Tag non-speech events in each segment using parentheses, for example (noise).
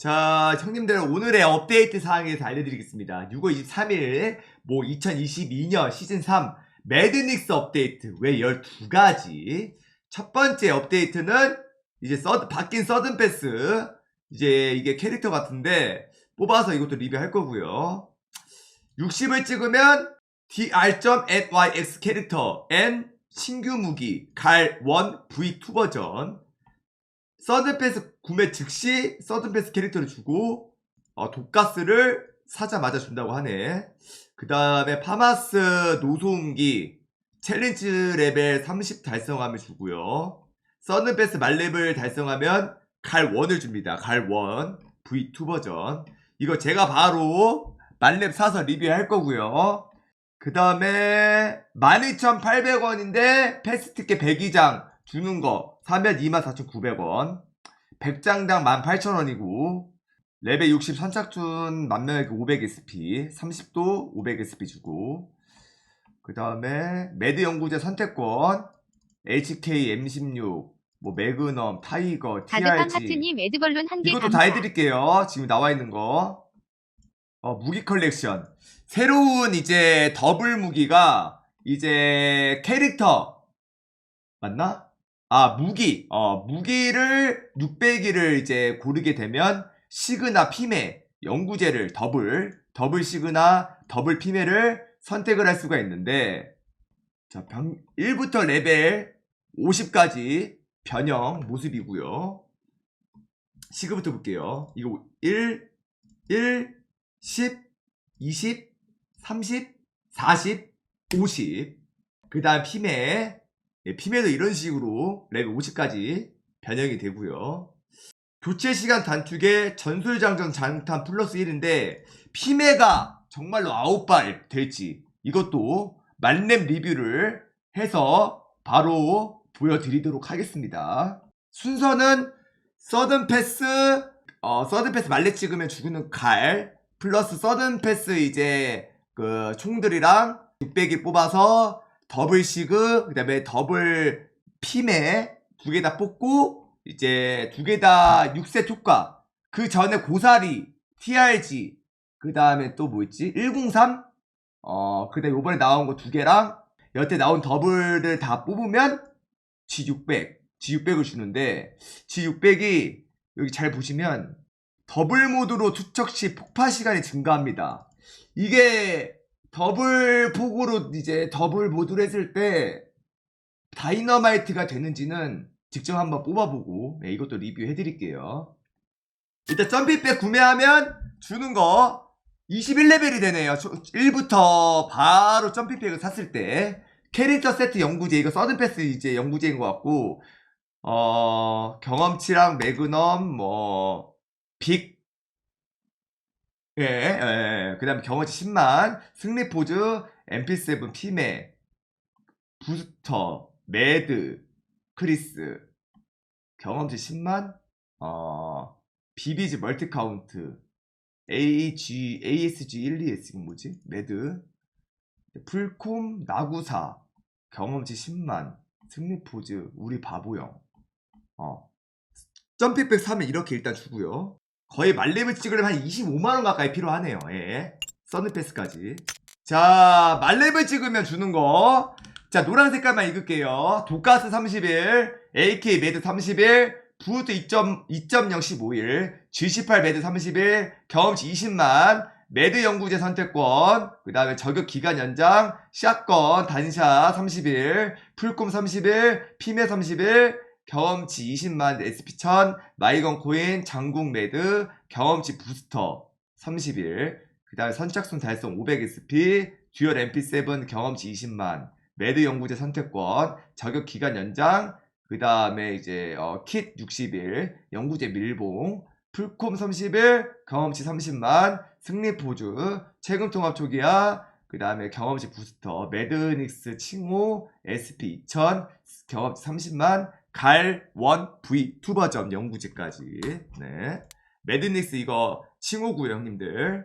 자, 형님들 오늘의 업데이트 사항에 대해서 알려드리겠습니다. 6월 23일, 뭐 2022년 시즌 3 매드닉스 업데이트 외 12가지. 첫 번째 업데이트는 이제 서 바뀐 서든 패스. 이제 이게 캐릭터 같은데 뽑아서 이것도 리뷰할 거고요. 60을 찍으면 dr.nyx 캐릭터 N 신규 무기 갈 1 V2 버전 서든패스 구매 즉시 서든패스 캐릭터를 주고 어, 독가스를 사자마자 준다고 하네. 그 다음에 파마스 노소음기 챌린지 레벨 30 달성하면 주고요. 서든패스 말렙을 달성하면 갈 1을 줍니다. 갈1 V2 버전. 이거 제가 바로 말렙 사서 리뷰할 거고요. 그 다음에 12,800원인데 패스티켓 102장 주는 거 사면 24,900원 100장당 18,000원이고 레벨 60 선착순 만명에게 500SP 30도 500SP 주고 그 다음에 매드 연구제 선택권 HK M16 뭐 매그넘 타이거 TRG 하트님 에드벌룬 한개 이것도 감사. 다 해드릴게요. 지금 나와 있는 거. 어, 무기 컬렉션. 새로운 이제 더블 무기가 이제 캐릭터. 맞나? 아, 무기. 어, 무기를 600기를 이제 고르게 되면 시그나 피메 연구제를 더블, 더블 시그나, 더블 피메를 선택을 할 수가 있는데 자, 병 1부터 레벨 50까지 변형 모습이고요. 시그부터 볼게요. 이거 1, 1, 10, 20, 30, 40, 50. 그 다음 피메. 예, 피메도 이런 식으로 레벨 50까지 변형이 되고요. 교체 시간 단축에 전술 장전 장탄 플러스 1인데 피메가 정말로 아웃발 될지 이것도 만렙 리뷰를 해서 바로 보여드리도록 하겠습니다. 순서는 서든 패스, 어, 서든 패스 말레 찍으면 죽는 칼, 플러스 서든 패스 이제 그 총들이랑 600일 뽑아서 더블 시그, 그 다음에 더블 피메 두 개 다 뽑고 이제 두 개 다 6세 효과. 그 전에 고사리, TRG, 그 다음에 또 뭐 있지? 103? 어, 그 다음에 요번에 나온 거 두 개랑 여태 나온 더블을 다 뽑으면 G600, G600을 주는데 G600이 여기 잘 보시면 더블 모드로 투척 시 폭파 시간이 증가합니다. 이게 더블 폭으로 이제 더블 모드를 했을 때 다이너마이트가 되는지는 직접 한번 뽑아보고 네, 이것도 리뷰해 드릴게요. 일단 점피백 구매하면 주는 거 21레벨이 되네요. 1부터 바로 점피백을 샀을 때 캐릭터 세트 연구제 이거 서든패스 이제 연구제인 것 같고 어 경험치랑 매그넘 뭐 빅 예, 예, 그 다음에 경험치 10만, 승리 포즈, MP7, 피메, 부스터, 매드, 크리스, 경험치 10만, 어, 비비지 멀티 카운트, AG, ASG 1, 2S, 이건 뭐지? 매드, 풀콤, 나구사, 경험치 10만, 승리 포즈, 우리 바보형, 어, 점피백 사면 이렇게 일단 주고요. 거의 말렙을 찍으려면 한 25만원 가까이 필요하네요. 예. 서든패스까지. 자, 말렙을 찍으면 주는 거. 자, 노란 색깔만 읽을게요. 독가스 30일, AK 매드 30일, 부트 2.0 15일, G18 매드 30일, 경험치 20만, 매드 연구제 선택권, 그 다음에 저격 기간 연장, 샷건, 단샷 30일, 풀콤 30일, 피메 30일, 경험치 20만 SP1000, 마이건 코인, 장국 매드, 경험치 부스터 30일, 그 다음에 선착순 달성 500SP, 듀얼 MP7 경험치 20만, 매드 연구제 선택권, 저격 기간 연장, 그 다음에 이제 어, 킷 60일, 연구제 밀봉, 풀콤 30일, 경험치 30만, 승리 포즈, 최근 통합 초기화, 그 다음에 경험치 부스터, 매드닉스 칭호, SP 2000, 경험치 30만, 갈, 원, V, 투 버전 연구제까지. 네. 매드닉스 이거 칭호구요, 형님들.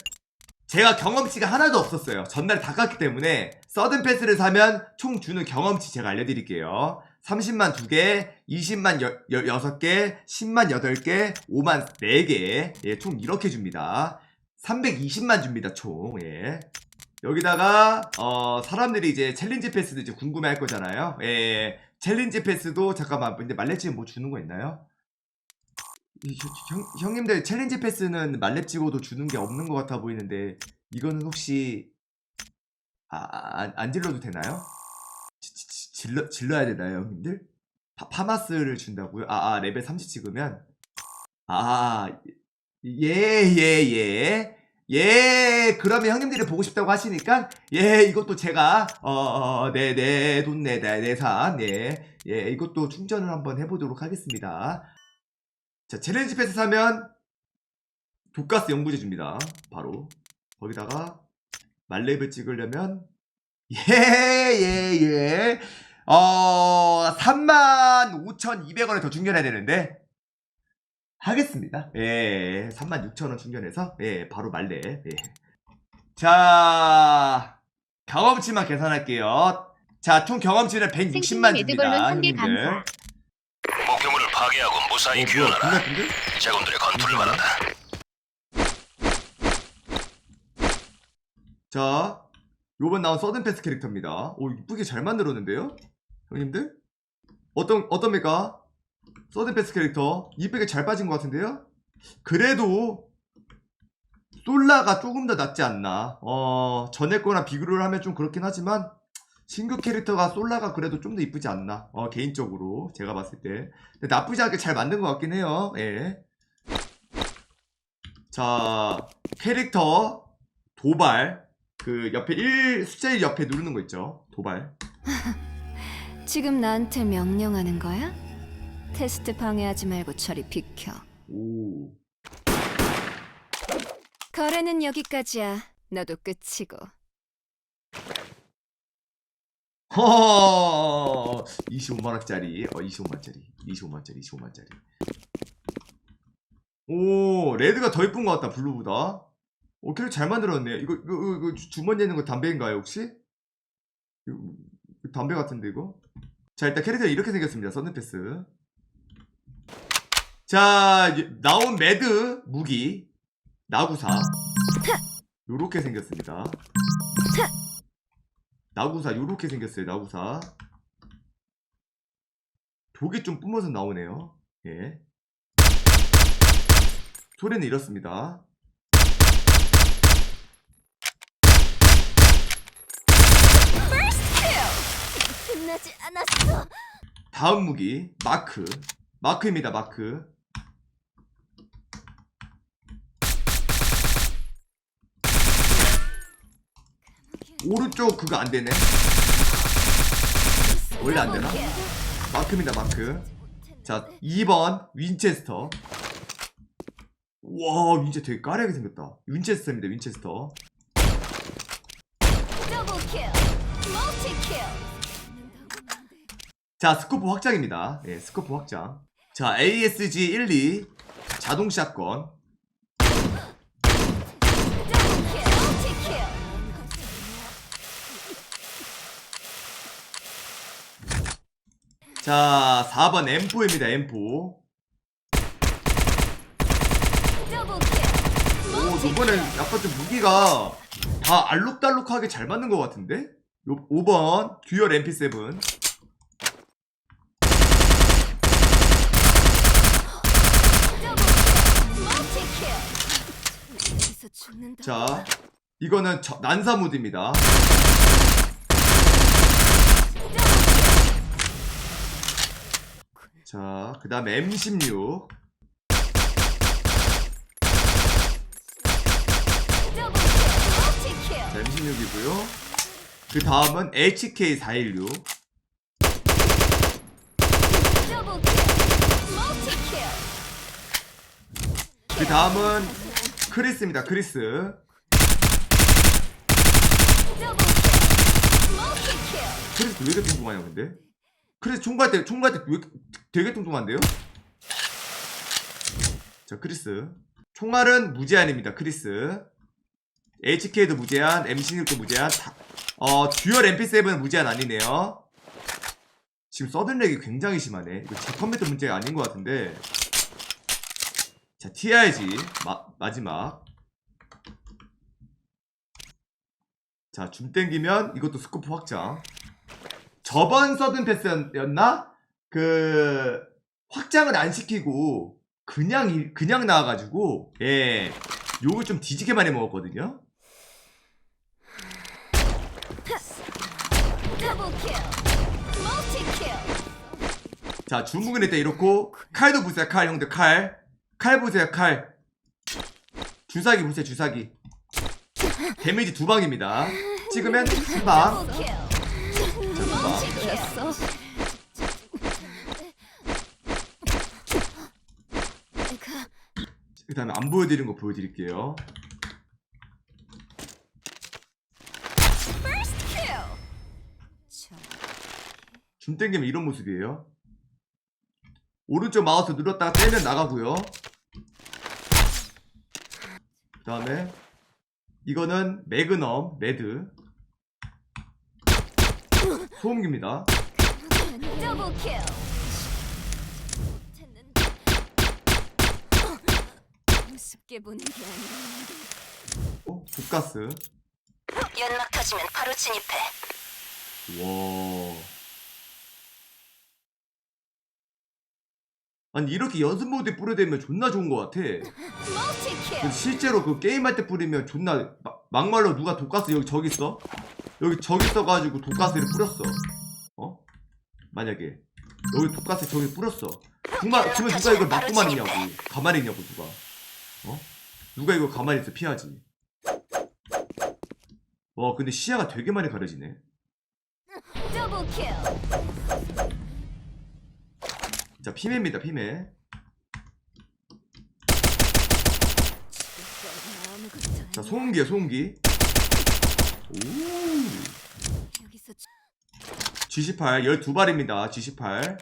제가 경험치가 하나도 없었어요. 전날 다 깠기 때문에 서든 패스를 사면 총 주는 경험치 제가 알려드릴게요. 30만 2개, 20만 6개, 10만 8개, 5만 4개. 예, 총 이렇게 줍니다. 320만 줍니다, 총. 예. 여기다가, 어, 사람들이 이제 챌린지 패스도 이제 궁금해 할 거잖아요. 예. 챌린지 패스도, 잠깐만, 근데 말레치는 뭐 주는 거 있나요? 이, 형, 형- 형님들 챌린지 패스는 말렙 찍어도 주는 게 없는 것 같아 보이는데, 이거는 혹시, 아, 아, 안, 안 질러도 되나요? 지- 지- 지- 질러, 질러야 되나요, 형님들? 파, 파마스를 준다고요? 아, 아, 레벨 30 찍으면? 아, 예, 예, 예. 예, 그러면 형님들이 보고 싶다고 하시니까, 예, 이것도 제가, 어, 어, 네, 네, 돈 내, 내, 내산, 예, 예, 이것도 충전을 한번 해보도록 하겠습니다. 자, 챌린지 패스 사면, 독가스 연구제 줍니다. 바로. 거기다가, 말렙을 찍으려면, 예, 예, 예. 어, 35,200원을 더 충전해야 되는데, 하겠습니다. 예, 36,000원 충전해서, 예, 바로 말렙. 예. 자, 경험치만 계산할게요. 자, 총 경험치는 160만 생sinh 줍니다. 형님들. 목표물을 파괴하고 어, 무사히 뭐야, 귀환하라. 제군들의 건투를 바란다. 자, 요번 나온 서든 패스 캐릭터입니다. 오, 이쁘게 잘 만들었는데요? 형님들? 어떤, 어떻습니까? 서든 패스 캐릭터. 이쁘게 잘 빠진 것 같은데요? 그래도, 솔라가 조금 더 낫지 않나. 어, 전에 거랑 비교를 하면 좀 그렇긴 하지만, 신규 캐릭터가 솔라가 그래도 좀 더 이쁘지 않나. 어, 개인적으로. 제가 봤을 때. 나쁘지 않게 잘 만든 것 같긴 해요. 예. 자, 캐릭터, 도발. 그 옆에 1 숫자 1 옆에 누르는 거 있죠. 도발. (laughs) 지금 나한테 명령하는 거야? 테스트 방해하지 말고 저리 비켜. 오. 거래는 여기까지야. 너도 끝이고. 허 25만 원짜리. 어 25만짜리. 25만짜리. 25만짜리. 오, 레드가 더 이쁜 것 같다. 블루보다. 오, 캐릭터 잘 만들었네. 이거 이거, 이거, 이거 주- 주머니에 있는 거 담배인가요, 혹시? 이거, 이거 담배 같은데 이거? 자, 일단 캐릭터 이렇게 생겼습니다. 썬드패스. 자, 나온 매드 무기 나구사. 요렇게 생겼습니다. 나구사 요렇게 생겼어요 나구사 독이 좀 뿜어서 나오네요 예 소리는 이렇습니다. 다음 무기 마크 마크입니다 마크 오른쪽 그거 안 되네 원래 안 되나? 마크입니다 마크 자 2번 윈체스터 와 윈체 되게 까리하게 생겼다 윈체스터입니다 윈체스터. 자, 스코프 확장입니다. 예, 스코프 확장. 자, ASG 1, 2 자동 샷건. 자, 4번 M4입니다. M4. 더블킬. 오, 이번엔 약간 좀 무기가 다 알록달록하게 잘 맞는 것 같은데? 요, 5번 듀얼 MP7. 멀티킬. 여기서 죽는다. 자, 이거는 저- 난사무드입니다. 자, 그 다음에 M16. 더블킬. 멀티킬. 자, M16이고요. 그 다음은 HK416. 더블킬. 멀티킬. 그 다음은 크리스입니다. 크리스. 크리스 왜 이렇게 뚱뚱하냐 근데? 크리스 총갈 때 총갈 때왜 되게 뚱뚱한데요? 자 크리스 총알은 무제한입니다. 크리스 HK도 무제한, M16도 무제한 다, 어, 듀얼 MP7은 무제한 아니네요. 지금 서든렉이 굉장히 심하네. 이거 제 컴퓨터 문제가 아닌 것 같은데. 자, TRG. 마, 마지막. 자, 줌 땡기면 이것도 스코프 확장. 저번 서든 패스였나? 그, 확장을 안 시키고, 그냥, 이- 그냥 나와가지고, 예. 요거 좀 뒤지게 많이 먹었거든요. 자, 중국은 일단 이렇고, 칼도 보세요, 칼, 형들, 칼. 칼 보세요, 칼. 주사기 보세요, 주사기. 데미지 두 방입니다. 찍으면 한 방. Double kill. 방. Kill. 내가 그 다음에 안 보여드린 거 보여드릴게요. 줌 땡기면 이런 모습이에요. 오른쪽 마우스 눌렀다가 떼면 나가고요. 그 다음에 이거는 매그넘, 매드. 소음기입니다. Double kill. 됐는데. 우습게 보는 게 아니라 어? 독가스. 연막 터지면 바로 진입해. 와. 아니 이렇게 연습 모드에 뿌려대면 존나 좋은 것 같아. 근데. 실제로 그 게임할 때 뿌리면 존나 마- 막말로 누가 독가스 여기 저기 있어? 여기 저기 있어가지고 독가스를 뿌렸어. 어? 만약에 여기 독가스 저기 뿌렸어. 정말 그러면 누가 이걸 막고만 있냐고. 가만히 있냐고 누가. 어? 누가 이걸 가만히 있어 피하지. 와 근데 시야가 되게 많이 가려지네. 자 피메입니다 피메. 아무것도 자. 소음기야 소음기. 오. 여기서 저- G18 12발입니다. G18.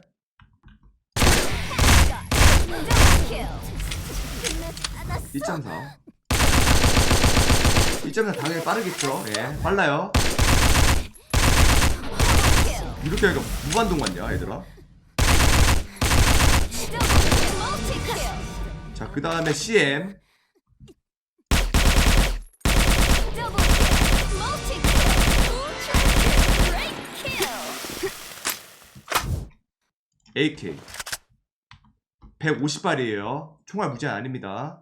Double kill. 끝나지 않았어. 1.4 1.4 당연히 빠르겠죠 예 빨라요. 이렇게 하니까 무반동 같냐 얘들아. 자 그 다음에 CM AK 150발이에요 총알 무제한 아닙니다.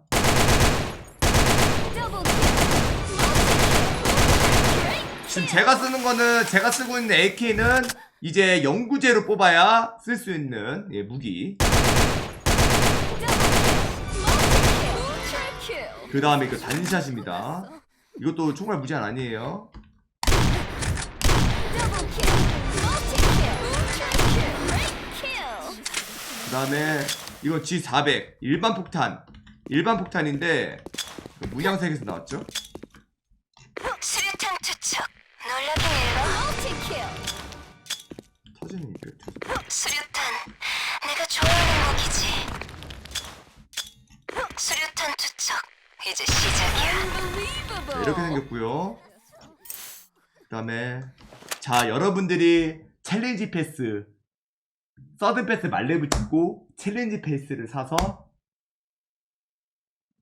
지금 제가 쓰는 거는 제가 쓰고 있는 AK는 이제 영구제로 뽑아야 쓸 수 있는 예, 무기. 그 다음에 그 단샷입니다 이것도 총알 무제한 아니에요 다음에 이건 G400 일반 폭탄 일반 폭탄인데 그 문양색에서 나왔죠 수류탄 투척. Multi kill. 터지는 게 수류탄. 내가 좋아하는 무기지. 수류탄 투척. 이제 시작이야. Unbelievable. 이렇게 생겼고요 그 다음에 자 여러분들이 챌린지 패스 서든 패스 말레브 찍고 챌린지 패스를 사서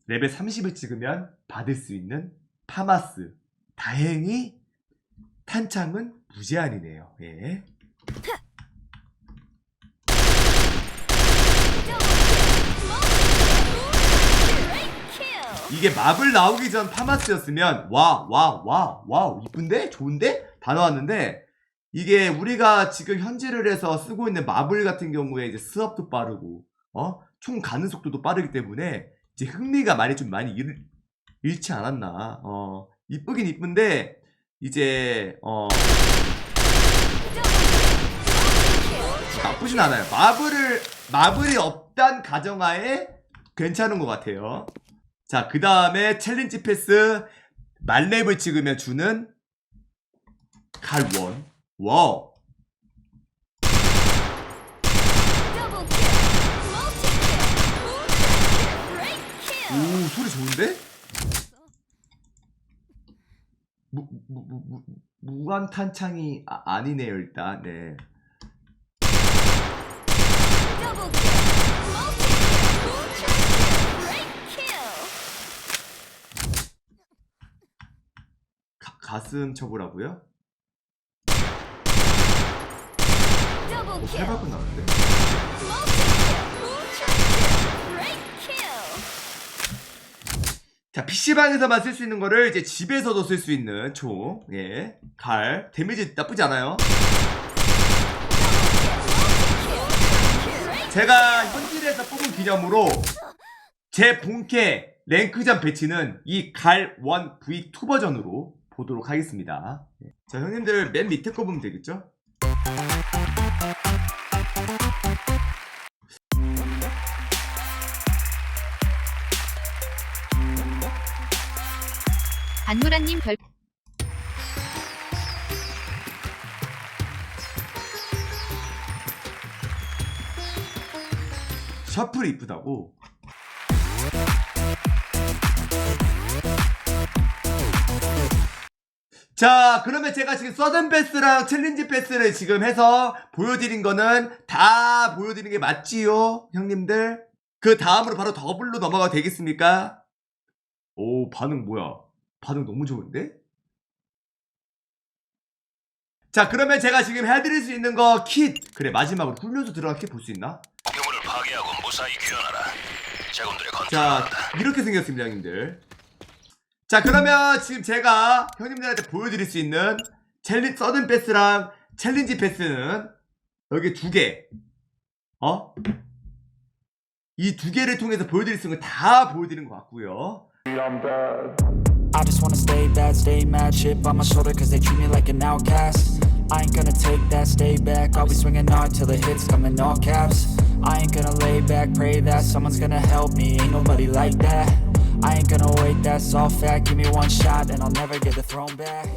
레벨 30을 찍으면 받을 수 있는 파마스. 다행히 탄창은 무제한이네요. 예. 이게 마블 나오기 전 파마스였으면 와 와 와 와우. 이쁜데? 좋은데? 다 나왔는데 이게 우리가 지금 현질을 해서 쓰고 있는 마블 같은 경우에 이제 스업도 빠르고 어 총 가는 속도도 빠르기 때문에 이제 흥미가 많이 좀 많이 잃, 잃지 않았나. 어 이쁘긴 이쁜데 이제 어. 나쁘진 않아요. 마블을 마블이 없단 가정하에 괜찮은 것 같아요. 자, 그 다음에 챌린지 패스. 만렙을 찍으면 주는 칼원. 와우. 오, 소리 좋은데? 무, 무, 무, 무, 무한탄창이 아, 아니네요 일단 네. 가, 가슴 쳐보라고요? Kill. 살발고 나는데. 자 PC방에서만 쓸 수 있는 거를 이제 집에서도 쓸 수 있는 총 예. 칼 데미지 나쁘지 않아요 제가 현질에서 뽑은 기념으로 제 본캐 랭크전 배치는 이 갈 1 V2 버전으로 보도록 하겠습니다. 예. 자, 형님들 맨 밑에 거 보면 되겠죠? 안무라님 별 셔플이 이쁘다고. 자, 그러면 제가 지금 서든 패스랑 챌린지 패스를 지금 해서 보여드린 거는 다 보여드린 게 맞지요, 형님들? 그 다음으로 바로 더블로 넘어가도 되겠습니까? 오, 반응 뭐야? 반응 너무 좋은데? 자, 그러면 제가 지금 해드릴 수 있는 거 킷. 그래, 마지막으로 훈련소 들어간 킷볼 수 있나? 목표물을 파괴하고 무사히 귀환하라. 제군들의 자. 이렇게 생겼습니다, 형님들. 자, 그러면 지금 제가 형님들한테 보여드릴 수 있는 챌린, 서든 패스랑 챌린지 패스는 여기 두 개. 어? 이 두 개를 통해서 보여드릴 수 있는 거다 보여드린 것 같고요. I just wanna stay bad, stay mad, chip on my shoulder cause they treat me like an outcast. I ain't gonna take that, stay back, I'll be swinging hard till the hits come in all caps. I ain't gonna lay back, pray that someone's gonna help me, ain't nobody like that. I ain't gonna wait, that's all fact, give me one shot and I'll never get the throne back.